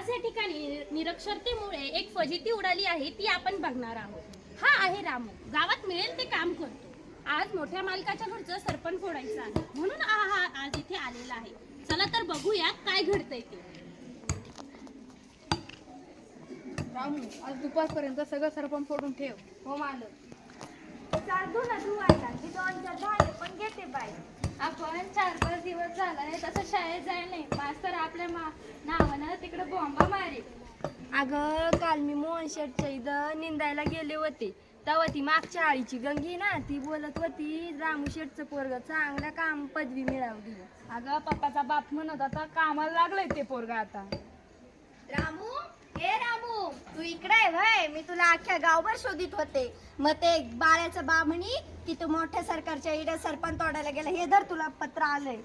आज या ठिकाणी निरक्षरतेमुळे एक फजिती उडाली आहे ती आपण बघणार आहोत. हा आहे रामू. गावात मिळेल ते काम करतो. आज मोठ्या मालकाच्या घरचं सरपण फोडायचं आहे. म्हणून हा हा आज इथे आलेला आहे. चला तर बघूया काय घडतंय ते. रामू आज दुपारपर्यंत सगळं सरपण फोडून ठेव. हो मालक. चालतो ना धुवायला दोन चार भांडे पण घेते बाई. आपण चार पाच दिवस झालाय तसं शाळेत जाय नाही. मास्तर आपल्या मा नावानं तिकडे बॉम्बा मारे. अगं काल मी मोहन शेठच्या इथं निंदायला गेले होते. तेव्हा ती मागच्या आळीची गंगी ना ती बोलत होती रामू शेठचं पोरग चांगल्या काम पदवी मिळवली. अगं पप्पाचा बाप म्हणत होता कामाला लागलंय ते पोरगा आता. इकडे मी तुला अख्ख्या गावभर शोधित होते. मग ते बाळ्याचं बा म्हणी की तू मोठ्या सरकारच्या इड सरपंच तोडायला गेला हे धर तुला पत्र आलंय.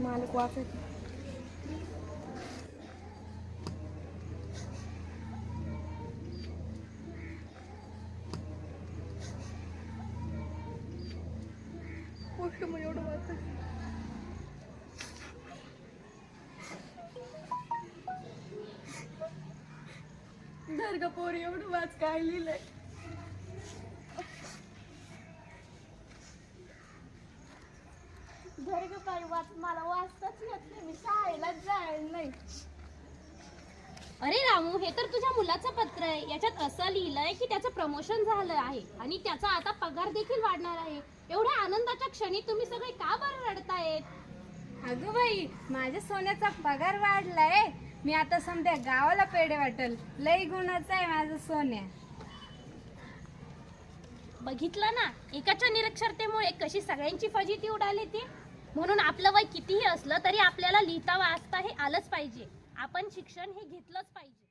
मालक वाचत. गोष्ट मग एवढं वाचत धर ग पोरी एवढं वाच काय लिहिलंय? घर ग वाच मला वाचताच येत नाही मी शाळेलाच अरे रामू हे तर तुझ्या मुलाचं पत्र आहे. याच्यात असं लिहिलंय की त्याचं प्रमोशन झालं आहे आणि त्याचा आता पगार देखील वाढणार आहे. एवढ्या आनंदाच्या क्षणी तुम्ही सगळे का बरं रडतायत? अगं बाई माझ्या सोन्याचा पगार वाढलाय. मी आता समजा गावाला पेढे वाटल. लई गुणाचं आहे माझं सोन्या. बघितलं ना एकाच्या निरक्षरतेमुळे कशी सगळ्यांची फजिती उडाली ती. म्हणून आपलं वय कितीही असलं तरी आपल्याला लिहिता वाचता हे आलंच पाहिजे. आपण शिक्षण हे घेतलंच पाहिजे.